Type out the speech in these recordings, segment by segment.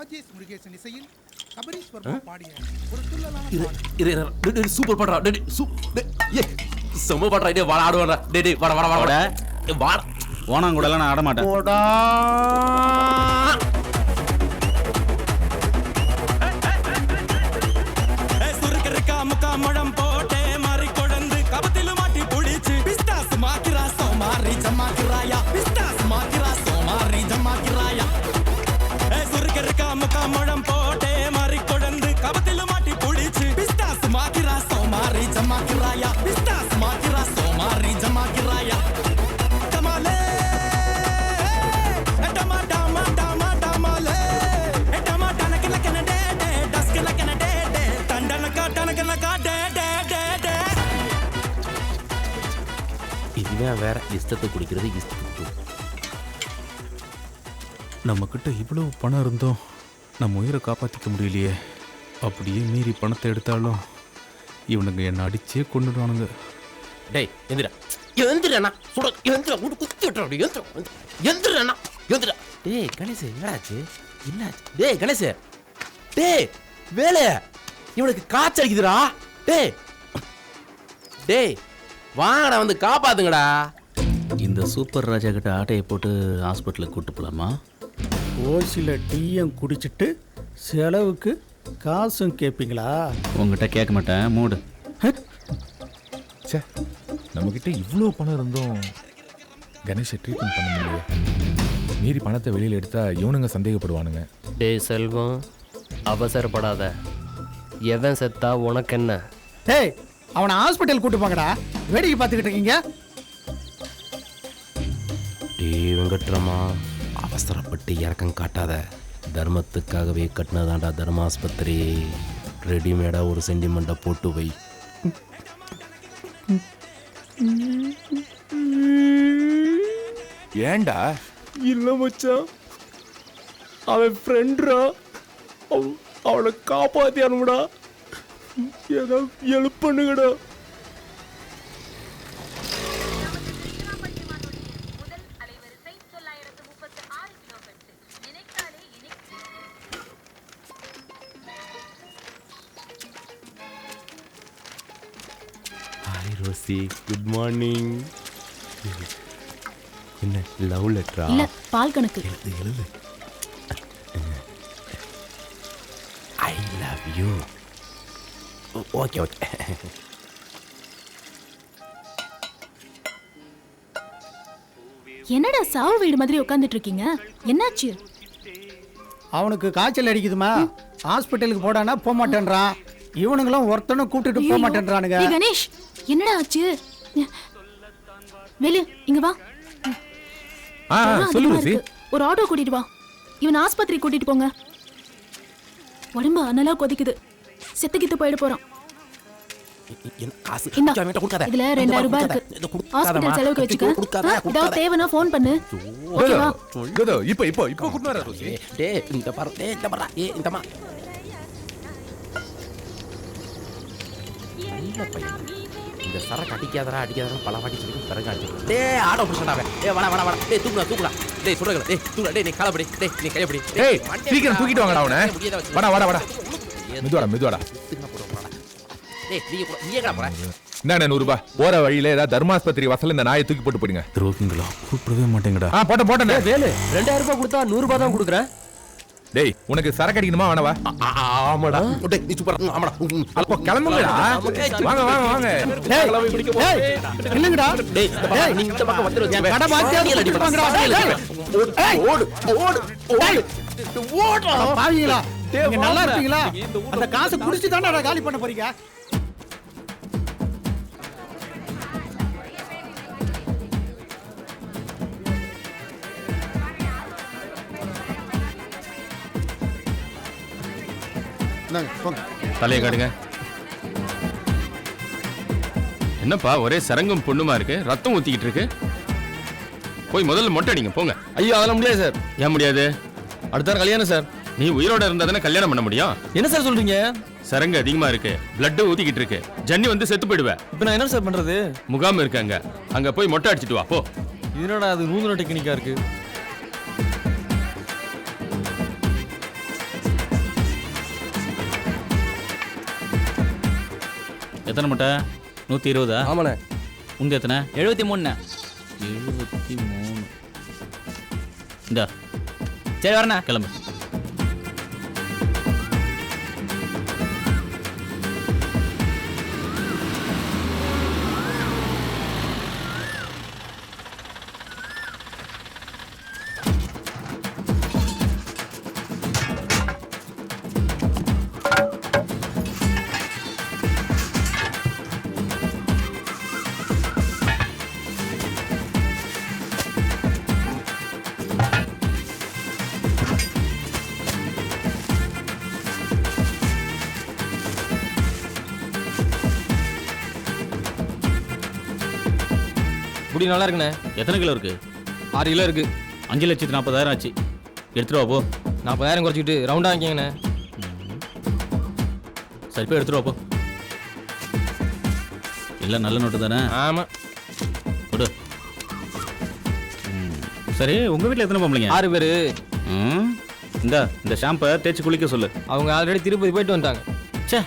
ராஜேஷ் முருகேசன் இசையில் சபரீஷ் வர்மா பாடிய ஒரு துள்ளலான சூப்பர் பண்றா டேய் டேய், சூ டேய், ஏய் செம்ம பண்றா டேய் வாடா ஆடுவாடா டேய் வாடா வாடா வாடா வாடா. ஓனாங்க கூட நான் ஆட மாட்டேன். இவன் வேற இஷ்டத்தை குடிக்கிறது இஷ்டத்து நம்ம கிட்ட இவ்வளவு பணம் இருந்தோம் நம்ம உயிரை காப்பாத்திக்க முடியலையே. அப்படியே மீறி பணத்தை எடுத்தாலும் இவனுங்க என்ன அடிச்சே கொண்டுடுவானுங்க டேய் எந்திரா. எந்திரண்ணா சுட எந்திரா. உடு குத்தி விட்டுறா. எந்திரா எந்திரண்ணா எந்திரா. டேய் கணேஷ் என்னடாச்சு என்னாச்சு டேய் கணேஷ் டேய் வேலை இவனுக்கு காய்ச்சல் அடிக்குதுடா. டேய். டேய் வாங்கடா வந்து காப்பாத்துங்கடா. இந்த சூப்பர் ராஜா கிட்ட ஆட்டையை போட்டு ஹாஸ்பிட்டலுக்கு கூட்டு போலாமா? ஓசியில் டீயும் குடிச்சிட்டு செலவுக்கு காசும் கேட்பீங்களா உங்ககிட்ட கேட்க மாட்டேன் மூடு. ச்சே நம்மக்கிட்ட இவ்வளோ பணம் இருந்தும் கணேஷை ட்ரீட்மெண்ட் பண்ண முடியல. மீறி பணத்தை வெளியில் எடுத்தா இவனுங்க சந்தேகப்படுவானுங்க. டேய் செல்வம் அவசரப்படாத. எவன் செத்தா உனக்கு என்ன டேய் அவனை ஹாஸ்பிட்டல் கூட்டு போங்கடா. வேடிக்கை பார்த்துக்கிட்டு இருக்கீங்க. வெங்கட்ரமா அவசரப்பட்டு இறக்கம் காட்டாத. தர்மத்துக்காகவே கட்டினதாண்டா தர்மாஸ்பத்திரி. ரெடிமேடா ஒரு சென்டிமெண்ட்டை போட்டு வை. ஏன்டா இல்ல மச்சான். அவன் ஃப்ரெண்ட்ரா அவனை காப்பாத்தி அனுப்புடா ஏதோ எழுப் பண்ணுங்கடா ஹாய் ரோசி. குட் மார்னிங் என்ன லவ் லெட்டரா இல்ல பால் கணக்கு. எழுது எழுது I love you okay okay. என்னடா சாவு வீடு மாதிரி உட்காந்துட்டு இருக்கீங்க என்னாச்சு? அவனுக்கு காய்ச்சல் அடிக்குதுமா. ஹாஸ்பிட்டலுக்கு போடானா போக மாட்டேன்றான். இவனுங்களும் ஒருத்தனும் கூட்டிட்டு போக மாட்டேன்றானுங்க. கணேஷ் என்னடா ஆச்சு? வெளிய இங்க வா. சொல்லு. ஒரு ஆட்டோ கூட்டிட்டு வா. இவன் ஆஸ்பத்திரி கூட்டிட்டு போங்க. உடம்பு அனலா கொதிக்குது. செத்துக்கிட்டு போயிட போறான் என்ன காசு. இதுல ரெண்டாயிரம் ரூபாய். இருக்கு. செலவுக்கு வச்சுக்க. ஏதாவது ஃபோன் பண்ணு. ஓகேவா இதோ இப்போ இப்போ இப்போ கூட்டு வர ரோசி ஏய், டேய் இந்த பாரு டேய் இந்த பாரு ஏய் இந்த மா நல்ல பையன். இந்த சரக்கு அடிக்காதடா அடிக்காதடா பல வாட்டி சொல்லி சரக்கு அடிச்சு டேய் ஆடோ புடிச்சடா அவன். டேய் வாடா வாடா வாடா. டேய் தூக்குடா தூக்குடா. டேய் சுடகல டேய் தூக்குடா. டேய் நீ காலப்படி டேய் நீ கையப்படி டேய் சீக்கிரம் தூக்கிட்டு வாங்கடா அவனை. வாடா வாடா வாடா. மெதுவாடா மெதுவாடா. இந்தாண்ணே நூறுபா? போற வழியில ஏதாவது தர்மாஸ்பத்திரி வாசல்ல இந்த நாயை தூக்கி போட்டு போடுங்க. துரோகிங்களா? கூப்பிடவே மாட்டேங்கடா. ஆ போட்ட போட்டேன். வேலு ரெண்டாயிரம் ரூபாய் கொடுத்தா நூறு ரூபாய் தான் கொடுக்குறேன். டேய் உனக்கு சரக்கு அடிக்கணுமா? வேணவா ஆமாடா. டேய் நீ சூப்பரா ஆமாடா. அப்போ கிளம்புங்கடா. வாங்க வாங்க வாங்க. டேய், இல்லைங்கடா டேய் இந்த பக்கம் நீ இந்த பக்கம் வந்துரு என் கடை பாக்கியாவது கொடுத்துட்டு வாங்கடா. டேய், டேய். ஓடு ஓடு ஓடு. ஓடு அட பாவிங்களா நீங்க நல்லா இருப்பீங்களா அந்த காசை குடிச்சு தானே காலி பண்ண போறீங்க. தலையை காட்டுங்க. என்னப்பா ஒரே சரங்கம் பொண்ணுமா இருக்கு? ரத்தம் ஊத்திக்கிட்டு இருக்கு. போய் முதல்ல மொட்டை அடிங்க போங்க. ஐயோ அதெல்லாம் முடியாது சார். ஏன் முடியாது? அடுத்த கல்யாணம் சார். நீ உயிரோட இருந்தா தானே கல்யாணம் பண்ண முடியும்? என்ன சார் சொல்றீங்க? சரங்க அதிகமா இருக்கு. பிளட் ஊத்திக்கிட்டு இருக்கு. ஜன்னி வந்து செத்து போயிடுவ. இப்போ நான் என்ன சார் பண்றது? முகாம் இருக்காங்க. அங்க போய் மொட்டை அடிச்சிட்டு வா போ. இதனோட அது நூதன டெக்னிக்கா இருக்கு? எத்தனை மொட்டை? நூற்றி இருபதா? ஆமாண்ணே. உண்டு எத்தனை? எழுபத்தி மூணுண்ணே. எழுபத்தி மூணு. இந்தா. சரி வரண்ணா. கிளம்பு. குடி நல்லா இருக்குண்ணே. எத்தனை கிலோ இருக்கு? ஆறு கிலோ இருக்கு. அஞ்சு லட்சத்து நாற்பதாயிரம் ஆச்சு. எடுத்துட்டு வா போ. நாற்பதாயிரம் குறைச்சிக்கிட்டு ரவுண்டாக வாங்கிக்கங்கண்ணே சரி போய் எடுத்துட்டு வா போ. எல்லாம் நல்ல நோட்டு தானே? ஆமாம் கொடு. ம். சரி உங்க வீட்டில் எத்தனை பொம்பளைங்க? ஆறு பேர். ம். இந்த இந்த ஷாம்பை தேய்ச்சி குளிக்க சொல்லு. அவங்க ஆல்ரெடி திருப்பதி போயிட்டு வந்துட்டாங்க ச்சே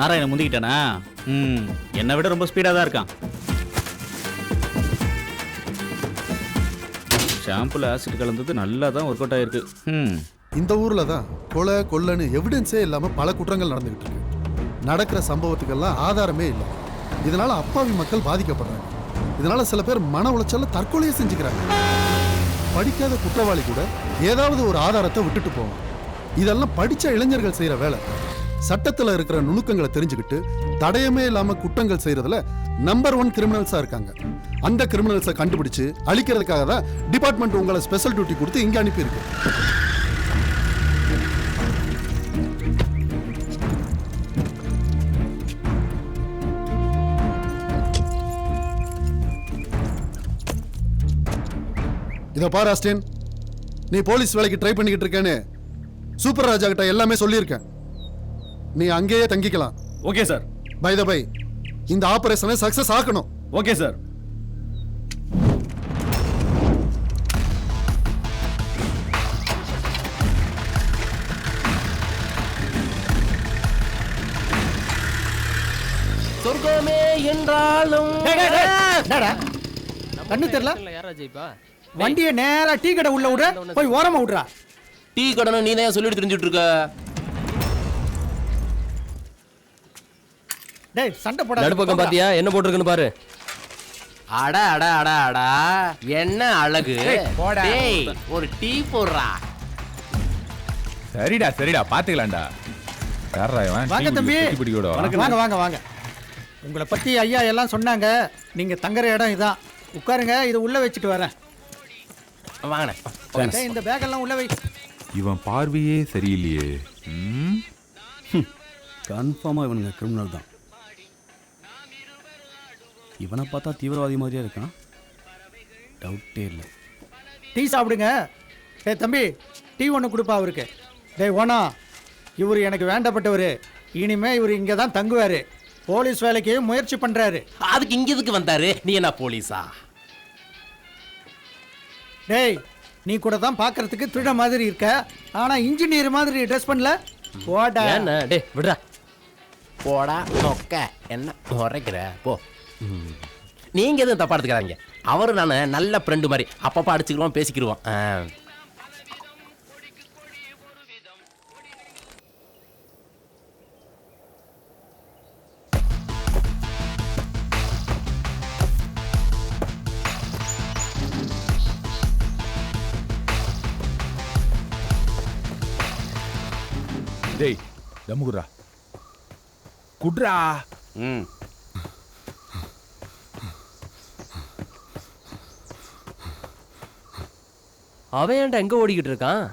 நாராயணன் முந்திக்கிட்டானா? ம். என்னை விட ரொம்ப ஸ்பீடாக தான் இருக்கான். ஷாம்புல ஆசிட் கலந்தது நல்லா தான் ஒர்க் அவுட் ஆயிருக்கு. ம் இந்த ஊரில் தான் கொலை கொள்ளைன்னு எவிடன்ஸே இல்லாமல் பல குற்றங்கள் நடந்துகிட்டு இருக்கு. நடக்கிற சம்பவத்துக்கெல்லாம் ஆதாரமே இல்லை. இதனால அப்பாவி மக்கள் பாதிக்கப்படுறாங்க. இதனால சில பேர் மன உளைச்சல தற்கொலையை செஞ்சுக்கிறாங்க. படிக்காத குற்றவாளி கூட ஏதாவது ஒரு ஆதாரத்தை விட்டுட்டு போவான் இதெல்லாம் படித்த இளைஞர்கள் செய்கிற வேலை. சட்டத்தில் இருக்கிற நுணுக்கங்களை தெரிஞ்சுக்கிட்டு தடயமே இல்லாம குற்றங்கள் செய்யறதுல நம்பர் ஒன் கிரிமினல்ஸா இருக்காங்க. அந்த கிரிமினல்ஸை கண்டுபிடிச்சு அழிக்கிறதுக்காக தான் டிபார்ட்மெண்ட் உங்களை ஸ்பெஷல் டியூட்டி கொடுத்து இங்க அனுப்பியிருக்கு. இதோ பாரு ஆஸ்டின் நீ போலீஸ் வேலைக்கு ட்ரை பண்ணிக்கிட்டு இருக்கேன்னு சூப்பர் ராஜா கிட்ட எல்லாமே சொல்லியிருக்கேன். நீ அங்கேயே தங்கிக்கலாம். Okay sir by the by இந்த ஆபரேஷனை சக்சஸ் ஆக்கணும். ஓகே சார் சொர்க்கமே என்றாலும் கண்ணு தெரியல? யாரா ஜெயிப்பா? வண்டியை நேரா டீ கடை உள்ள விடுற போய் ஓரமா விடுறா. டீ கடனை நீ தான் சொல்லிட்டு தெரிஞ்சுட்டு இருக்க? டேய் சண்டை போட நடுப்பக்கம் பாத்தியா? என்ன போட்டிருக்குன்னு பாரு. அட அட அட அடா. என்ன அழகு? டேய் ஒரு டீ போடுறா. சரிடா சரிடா பாத்துக்கலாம்டா. யாரா இவன்? வாங்க தம்பி? வாங்க வாங்க வாங்க உங்களை பத்தி ஐயா எல்லாம் சொன்னாங்க. நீங்க தங்குற இடம் இதான். உட்காருங்க இதை உள்ள வச்சுட்டு வரேன். வாங்கண்ணே. டேய், இந்த பேக் எல்லாம் உள்ள வை. இவன் பார்வையே சரியில்லையே. ம்? கன்ஃபார்மாக இவனுங்க கிரிமினல் தான். இவனை பார்த்தா தீவிரவாதி மாதிரியே இருக்கான். டவுட்டே இல்லை. டீ சாப்பிடுங்க. டேய் தம்பி டீ ஒன்று கொடுப்பா அவருக்கு. டேய் ஓனா இவர் எனக்கு வேண்டப்பட்டவர். இனிமே இவர் இங்கே தான் தங்குவார். போலீஸ் வேலைக்கு முயற்சி பண்ணுறாரு அதுக்கு இங்க எதுக்கு வந்தாரு? நீ என்ன போலீஸா? டேய் நீ கூட தான் பார்க்கறதுக்கு திருட மாதிரி இருக்க. ஆனால் இன்ஜினியர் மாதிரி ட்ரெஸ் பண்ணல. போடா. ஏண்ணே டேய் விடுறா போடா நொக்க. என்ன உரைக்கிற போ. ம். நீங்க எதுவும் தப்பா எடுத்துக்கிறாங்க அவரு நான் நல்ல ஃப்ரெண்டு மாதிரி. அப்பப்போ அடிச்சுக்கிறோம் பேசிக்கிருவோம் ஆ. டேய் தம்மு குட்ரா குட்ரா. ம். அவன் ஏன்டா எங்க ஓடிக்கிட்டு இருக்கான்?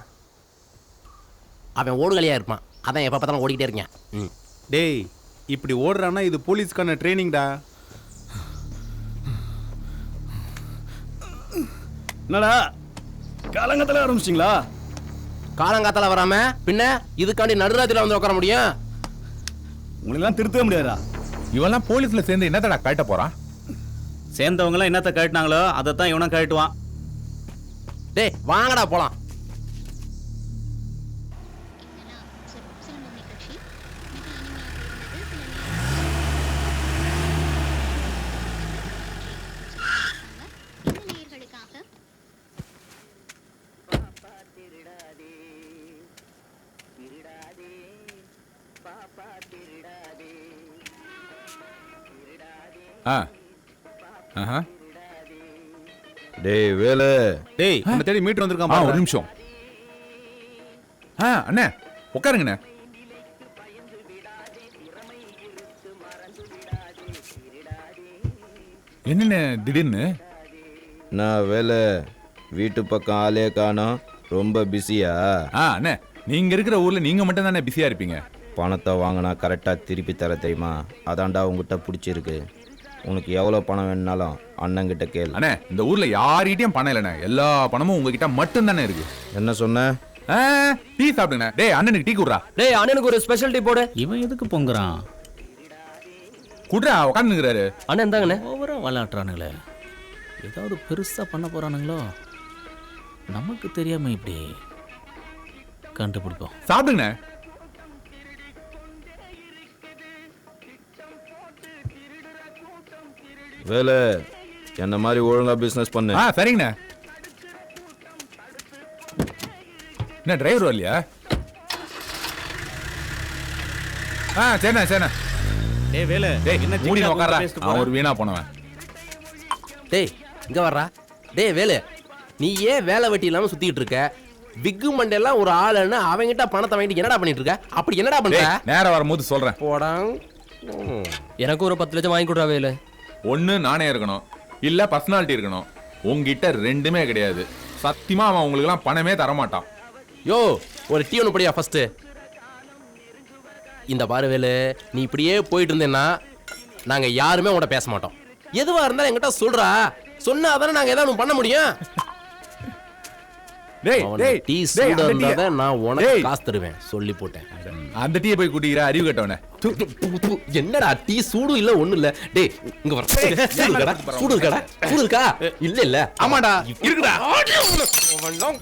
அவன் ஓடுகலையா இருப்பான். அதான் எப்போ பார்த்தாலும் ஓடிக்கிட்டே இருக்கேன் ம். டேய் இப்படி ஓடுறான்னா இது போலீஸ்க்கான ட்ரைனிங்டா. என்னடா? காலங்கத்தில் ஆரம்பிச்சிங்களா காலங்காத்தால வராம பின்ன இதுக்காண்டி நடுராத்திரில வந்து உட்கார முடியும்? உங்களெல்லாம் திருத்தவே முடியாதா இவன்லாம் போலீஸ்ல சேர்ந்து என்னத்தடா காட்ட போறான்? சேர்ந்தவங்களாம் என்னத்தை கழட்டினாங்களோ அதை தான் இவனும் கழட்டுவான். டேய் வாங்கடா போலாம். ஆ. ஆஹா. டேய் வேலு. டேய் உன்னை தேடி மீட்டர் வந்திருக்கான் பாரு. ஒரு நிமிஷம். ஆ அண்ணே உட்காருங்கண்ணே. என்னண்ணே திடீர்னு? நான் வேலை வீட்டு பக்கம் ஆளே காணோம். ரொம்ப பிஸியா? ஆ அண்ணே நீங்க இருக்கிற ஊர்ல நீங்க மட்டும் தானே பிஸியா இருப்பீங்க? பணத்தை வாங்கினா கரெக்டாக திருப்பி தர தெரியுமா? அதான்டா உங்ககிட்ட பிடிச்சிருக்கு. உனக்கு எவ்வளோ பணம் வேணுனாலும் அண்ணங்கிட்ட கேளு. அண்ணே இந்த ஊர்ல யார்கிட்டயும் பணம் இல்லைண்ணே. எல்லா பணமும் உங்ககிட்ட மட்டும் தானே இருக்கு. என்ன சொன்ன? ஆ, டீ சாப்பிடுங்க டேய் அண்ணனுக்கு டீ குடுறா. டேய் அண்ணனுக்கு ஒரு ஸ்பெஷல் டீ போடு. இவன் எதுக்கு பொங்குறான்? குடுறா உட்காந்துக்கிறாரு அண்ணன் இருந்தாங்கண்ணே ஓவரா விளையாடுறானுங்களே. ஏதாவது பெருசா பண்ண போறானுங்களோ? நமக்கு தெரியாம இப்படி கண்டுபிடிப்போம். சாப்பிடுங்கண்ணே. வேலை. என்ன மாதிரி ஒழுங்கா பிஸ்னஸ் பண்ணு. ஆ சரிங்கண்ணே. என்ன டிரைவர் வரலையா? ஆ சரிண்ணே சரிண்ணே. டேய் வேலை. டேய் என்ன மூடி பேசிட்டு அவன்? ஒரு வீணா போனவன். டேய் இங்க வர்றா. டேய் வேலு. நீ ஏன் வேலை வெட்டி இல்லாம சுத்திட்டு இருக்க? விக்கு மண்டெல்லாம் ஒரு ஆளுன்னு அவன்கிட்ட பணத்தை வாங்கிட்டு என்னடா பண்ணிட்டு இருக்க? அப்படி என்னடா பண்ற? நேரம் வரும்போது சொல்றேன். போடா. எனக்கு ஒரு பத்து லட்சம் வாங்கி கொடுறா வேலு. ஒன்று நானே இருக்கணும் இல்லை பர்சனாலிட்டி இருக்கணும். உங்ககிட்ட ரெண்டுமே கிடையாது. சத்தியமா அவன் உங்களுக்குலாம் பணமே தர மாட்டான் யோ ஒரு டீ ஒன்று படியா ஃபஸ்ட்டு இந்த பார்வையில் நீ இப்படியே போயிட்டு இருந்தேன்னா நாங்கள் யாருமே உன்கிட்ட பேச மாட்டோம். எதுவாக இருந்தாலும் என்கிட்ட சொல்கிறா சொன்னா தானே நாங்கள் ஏதாவது பண்ண முடியும்? டேய் டேய் டீ சூடா இருந்தா நான் உனக்கு காசு தருவேன். சொல்லி போட்டேன். அந்த டீயை போய் குடிக்கிற அறிவு கட்டவனே. என்னடா டீ சூடு இல்ல ஒண்ணு இல்ல. டேய் இங்க வர சூடு இருக்கடா சூடு இருக்கடா. சூடு இருக்கா? இல்ல இல்ல. ஆமாடா இருக்குடா. அவன்லாம்